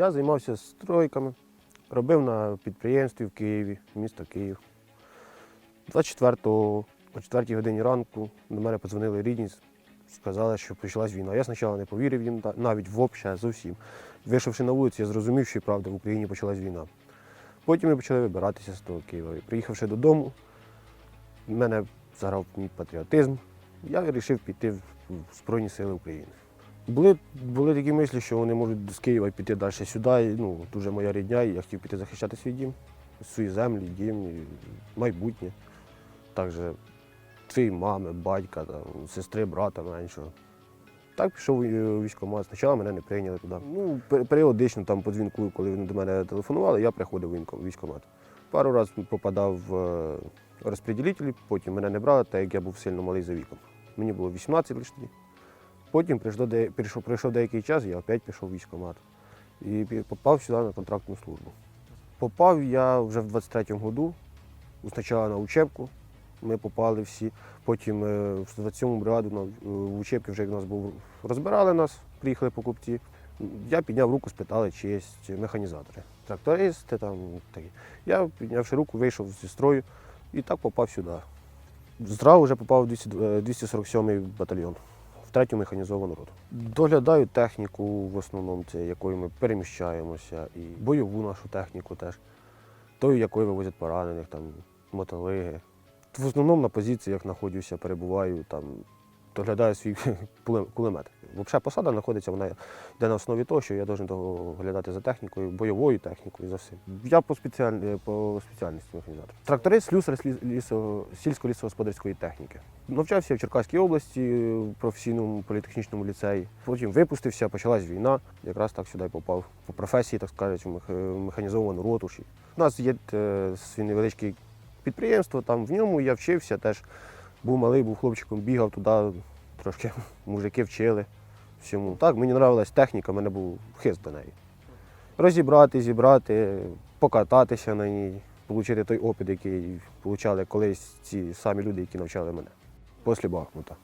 Я займався стройками, робив на підприємстві в Києві, місто Київ. 24-го, о 4 годині ранку до мене подзвонили рідні, сказали, що почалась війна. Я спочатку не повірив їм, навіть взагалі зовсім. Вийшовши на вулицю, я зрозумів, що правда в Україні почалась війна. Потім ми почали вибиратися з того Києва. Приїхавши додому, в мене заграв мій патріотизм. Я вирішив піти в Збройні Сили України. Були, були такі мислі, що вони можуть з Києва піти далі сюди. Ну, дуже моя рідня, і я хотів піти захищати свій дім, свої землі, дім, майбутнє. Також твої мами, батька, там, сестри, брата меншого. Так пішов у військкомат. Спочатку мене не прийняли туди. Ну, періодично там по дзвінку, коли вони до мене телефонували, я приходив в військком- військкомат. Пару разів попадав в е, розподілителі, потім мене не брали, так як я був сильно малий за віком. Мені було 18 лише тоді. Потім прийшло, де, прийшов, прийшов деякий час, я опять пішов в військкомат. І попав сюди на контрактну службу. Попав я вже в 23-му году, спочатку на учебку. Ми попали всі. Потім е, в 27-му бригаду на, в учебці вже як нас був, розбирали нас, приїхали покупці. Я підняв руку, спитали, чи є механізатори. Трактористи там такі. Я, піднявши руку, вийшов зі строю і так попав сюди. Зразу вже попав в 200 е, 247-й батальйон, третю механізовану роту. Доглядаю техніку в основному, це якою ми переміщаємося, і бойову нашу техніку теж, тою, якою вивозять поранених, там, мотолиги. В основному на позиціях знаходжуся, перебуваю, там, доглядаю свій кулемет. Взагалі посада знаходиться, вона йде на основі того, що я повинен доглядати за технікою, бойовою технікою, за всім. Я по, спеціаль... по спеціальності механізатор. Тракторист, слюсар лісо... сільсько-лісогосподарської техніки. Навчався в Черкаській області в професійному політехнічному ліцеї. Потім випустився, почалась війна. Якраз так сюди попав. По професії, так в мех- механізовану роту. ще. У нас є е, свій невеличкий підприємство, там в ньому я вчився теж. Був малий, був хлопчиком, бігав туди, трошки мужики вчили всьому. Так, мені нравилась техніка, в мене був хист до неї. Розібрати, зібрати, покататися на ній, отримати той опит, який отримали колись ці самі люди, які навчали мене. Після Бахмута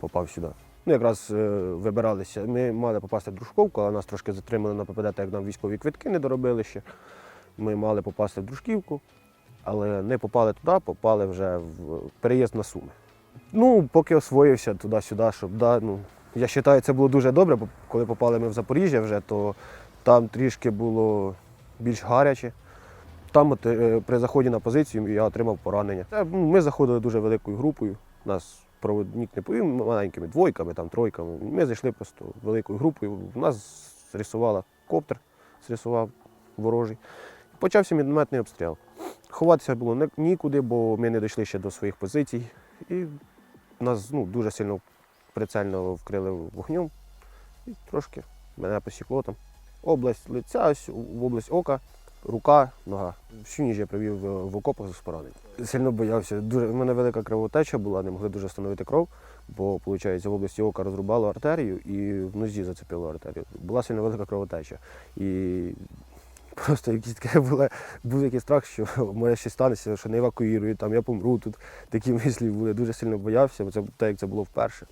попав сюди. Ну, якраз е, вибиралися. Ми мали попасти в Дружковку, але нас трошки затримали на ППД, як нам військові квитки не доробили ще. Ми мали попасти в Дружківку, але не попали туди, попали вже в переїзд на Суми. Ну, поки освоївся туди-сюди, щоб да, ну, я вважаю, це було дуже добре, бо коли попали ми в Запоріжжя вже, то там трішки було більш гаряче. Там от, е, при заході на позицію я отримав поранення. Ну, Ми заходили дуже великою групою. Нас проводник не повів маленькими двойками, там, тройками. Ми зайшли просто великою групою. У нас зрисувала коптер, зрисував ворожий. Почався мінометний обстріл. Ховатися було нікуди, бо ми не дійшли ще до своїх позицій. І нас ну, дуже сильно прицельно вкрили вогнем. І трошки мене посікло там. Область лиця, ось в область ока, рука, нога. Всю ніч я провів в, окопах з поранень. Сильно боявся. Дуже, в мене велика кровотеча була, не могли дуже встановити кров, бо, виходить, в області ока розрубало артерію і в нозі зацепило артерію. Була сильно велика кровотеча. І просто якісь таке було, був якийсь страх, що може щось станеться, що не евакуюють, там я помру. Тут такі мислі були. Дуже сильно боявся, бо це так як це було вперше.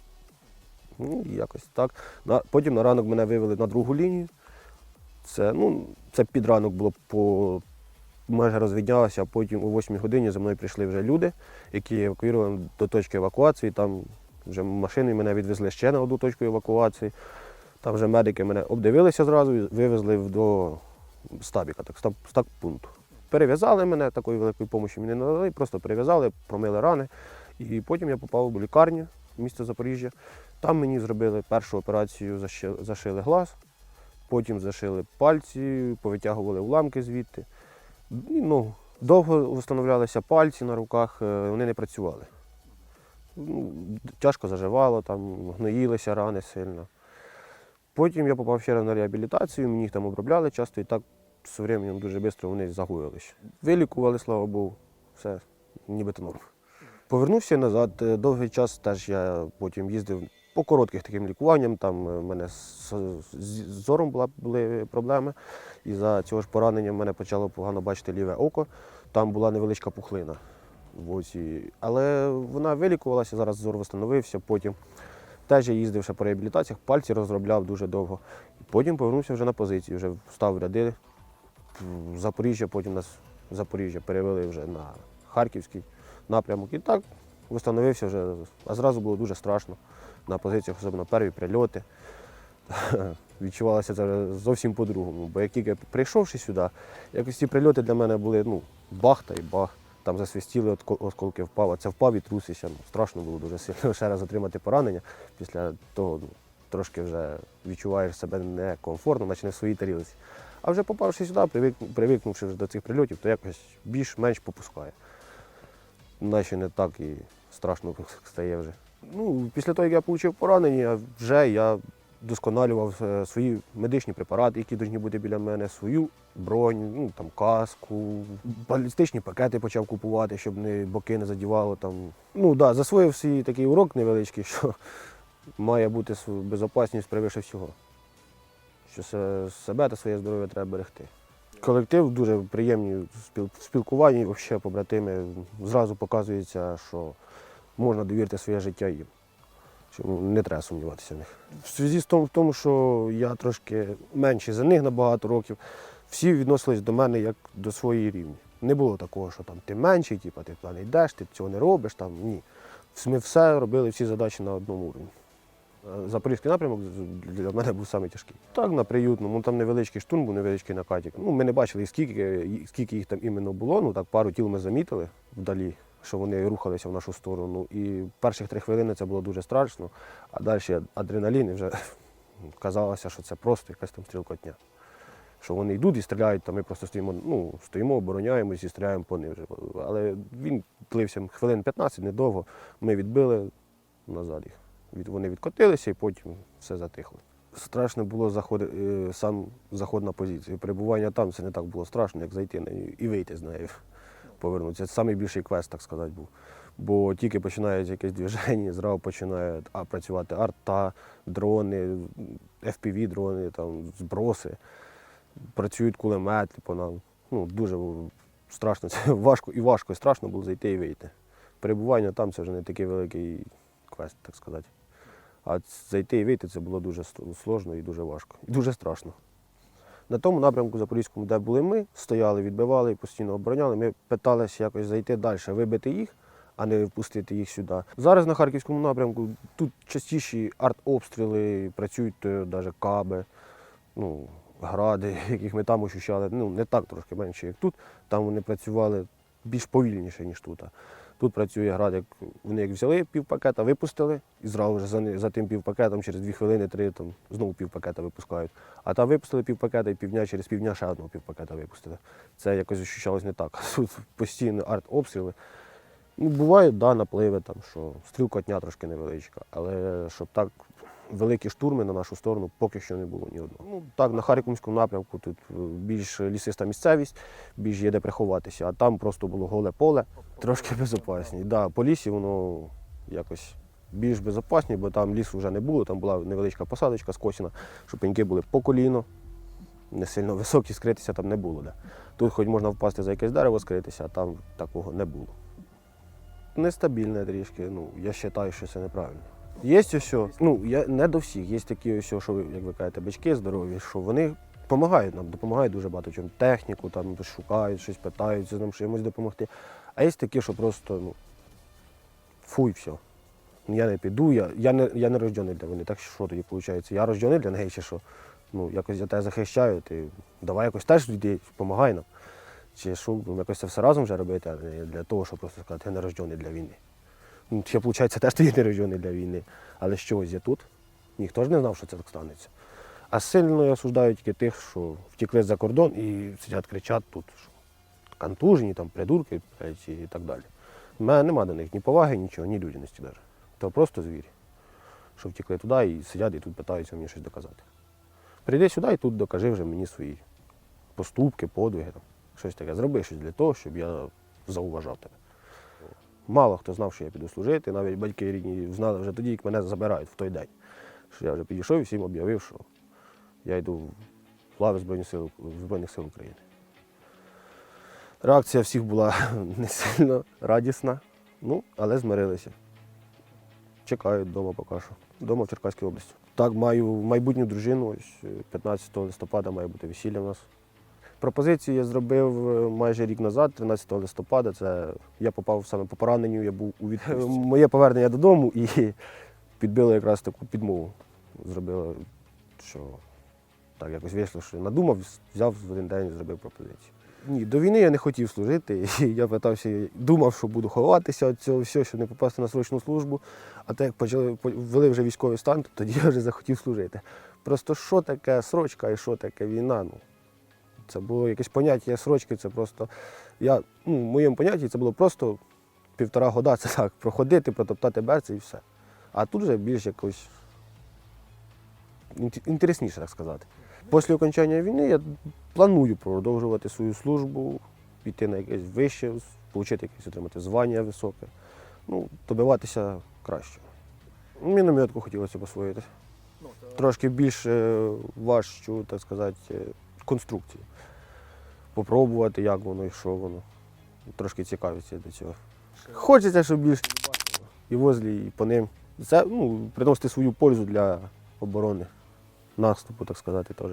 Ну, якось так. На, потім на ранок мене вивели на другу лінію. Це, ну, це під ранок було по майже розвіднялося, а потім о 8 годині за мною прийшли вже люди, які евакуювали до точки евакуації. Там вже машини мене відвезли ще на одну точку евакуації. Там вже медики мене обдивилися зразу і вивезли до стабіка, так, стаб, пункту. Перев'язали мене, такої великої допомоги мені не надали, просто перев'язали, промили рани. І потім я попав в лікарню місто Запоріжжя. Там мені зробили першу операцію, зашили глаз, потім зашили пальці, повитягували уламки звідти. І, ну, довго встановлялися пальці на руках, е, вони не працювали. Ну, тяжко заживало, там, гноїлися рани сильно. Потім я попав ще раз на реабілітацію, мені їх там обробляли часто і так з часом дуже швидко вони загоїлися. Вилікували, слава Богу, все, нібито норм. Повернувся назад. е, Довгий час теж я потім їздив по коротких таким лікуванням. Там е, в мене з, зором була, були проблеми. І за цього ж поранення в мене почало погано бачити ліве око. Там була невеличка пухлина в оці. Але вона вилікувалася, зараз зор встановився. Потім Теж я їздив ще по реабілітаціях, пальці розробляв дуже довго. Потім повернувся вже на позиції, вже став в ряди в Запоріжжя, потім нас з Запоріжжя перевели вже на Харківський напрямок. І так встановився вже, а зразу було дуже страшно на позиціях, особливо перві прильоти. Відчувалося це зовсім по-другому. Бо як тільки прийшовши сюди, якось ці прильоти для мене були ну, бах та й бах. Там засвістіли, осколки впав, а це впав і трусився. Страшно було дуже сильно ще раз отримати поранення. Після того ну, трошки вже відчуваєш себе некомфортно, наче не в своїй тарілці. А вже попавши сюди, привик, привикнувши вже до цих прильотів, то якось більш-менш попускає. Наче не так і страшно стає вже. Ну, після того, як я отримав поранення, вже я досконалював е, свої медичні препарати, які повинні бути біля мене, свою броню, ну, там, каску, балістичні пакети почав купувати, щоб не боки не задівало. Там. Ну, да, засвоїв свій такий урок невеличкий, що має бути безпечність превише всього. Що се- себе та своє здоров'я треба берегти. Колектив дуже приємні спіл- в спілкуванні, взагалі побратими. Зразу показується, що можна довірити своє життя їм. Ну, не треба сумніватися в них. В зв'язку з в тому, що я трошки менший за них на багато років, всі відносились до мене як до своєї рівні. Не було такого, що там ти менший, типу, ти туди не йдеш, ти цього не робиш. Там, ні. Ми все робили, всі задачі на одному рівні. Е, Запорізький напрямок для мене був самий тяжкий. Так, на приютному, там невеличкий штурм був, невеличкий накатик. Ну, ми не бачили, скільки, скільки їх там іменно було. Ну, так, пару тіл ми замітили вдалі, що вони рухалися в нашу сторону. І перших три хвилини це було дуже страшно, а далі адреналін і вже казалося, що це просто якась там стрілкотня. Що вони йдуть і стріляють, то ми просто стоїмо, ну, стоїмо, обороняємось і стріляємо по вже. Але він плився хвилин 15, недовго. Ми відбили назад їх. Вони відкотилися і потім все затихло. Страшно було заходи, е, сам заход на позицію. Перебування там це не так було страшно, як зайти і вийти з неї, повернутися. Це найбільший квест, так сказати, був. Бо тільки починається якесь движення, зразу починає а, працювати арта, дрони, FPV-дрони, там, зброси, працюють кулемети по нам. Ну, дуже страшно. Це важко і важко, і страшно було зайти і вийти. Перебування там це вже не такий великий квест, так сказати. А зайти і вийти це було дуже сложно і дуже важко. І дуже страшно. На тому напрямку Запорізькому, де були ми, стояли, відбивали постійно обороняли. Ми питалися якось зайти далі, вибити їх, а не впустити їх сюди. Зараз на Харківському напрямку тут частіші артобстріли, працюють навіть каби, ну, гради, яких ми там ощущали. Ну, не так трошки менше, як тут. Там вони працювали більш повільніше, ніж тут. Тут працює град, як вони як взяли півпакета, випустили, і зразу вже за, за тим півпакетом через дві хвилини, три там знову півпакета випускають. А там випустили півпакета і півдня, через півдня ще одного півпакета випустили. Це якось ощущалось не так. Тут постійно арт-обстріли. Ну, бувають, да, напливи, там, що стрілкотня трошки невеличка, але щоб так великі штурми на нашу сторону поки що не було ні одного. Ну так, на Харківському напрямку тут е, більш лісиста місцевість, більш є де приховатися, а там просто було голе поле, трошки безпечніше. Да, по лісі воно якось більш безпечніше, бо там лісу вже не було, там була невеличка посадочка скосіна, щоб пеньки були по коліно, не сильно високі, скритися там не було. Де. Тут хоч можна впасти за якесь дерево, скритися, а там такого не було. Нестабільне трішки, ну, я вважаю, що це неправильно. Є ось, ну, я, не до всіх, є такі ось, що як ви кажете, бички здорові, що вони допомагають нам, допомагають дуже багато чому. Техніку там шукають, щось питаються нам чимось допомогти. А є такі, що просто, ну, фуй, все. Я не піду, я, я, не, я не рождений для вони. Так що тоді виходить? Я рождений для неї чи що? Ну, якось я тебе захищаю, ти давай якось теж йди, допомагай нам. Чи що, ну, якось це все разом вже робити, а не для того, щоб просто сказати, я не рождений для війни. Я, виходить, теж не рождений для війни. Але що ось я тут? Ніхто ж не знав, що це так станеться. А сильно я осуждаю тільки тих, що втекли за кордон і сидять, кричать тут, що контужені, там, придурки і так далі. У мене нема до них ні поваги, нічого, ні людяності навіть. То просто звірі, що втекли туди і сидять і тут питаються мені щось доказати. Прийди сюди і тут докажи вже мені свої поступки, подвиги, там, щось таке. Зроби щось для того, щоб я зауважав тебе. Мало хто знав, що я піду служити, навіть батьки рідні знали вже тоді, як мене забирають в той день. Що я вже підійшов і всім об'явив, що я йду в лави Збройних сил, Збройних сил України. Реакція всіх була не сильно радісна, ну, але змирилися. Чекають вдома поки що. вдома в Черкаській області. Так, маю майбутню дружину. Ось е, 15 листопада має бути весілля в нас. Пропозицію я зробив е, майже рік назад, 13 листопада. Це я попав саме по пораненню, я був у відпустці. Моє повернення додому і підбили якраз таку підмову. Зробили, що так якось вийшло, що надумав, взяв в один день і зробив пропозицію. Ні, до війни я не хотів служити. І я питався, думав, що буду ховатися від цього всього, щоб не попасти на срочну службу. А так як почали по- ввели вже військовий стан, то тоді я вже захотів служити. Просто що таке срочка і що таке війна? Ну, це було якесь поняття срочки, це просто. Я, ну, в моєму понятті це було просто півтора года, це так, проходити, протоптати берці і все. А тут вже більш якось інтересніше, так сказати. Після окончання війни я планую продовжувати свою службу, піти на якесь вище, отримати якесь отримати звання високе, ну, добиватися краще. Мінометку хотілося б освоїти. Трошки більш важчу, так сказати, конструкцію. Попробувати, як воно і що воно. Трошки цікавиться до цього. Хочеться, щоб більше і возлі, і по ним. Це ну, приносити свою пользу для оборони, наступу, так сказати, теж.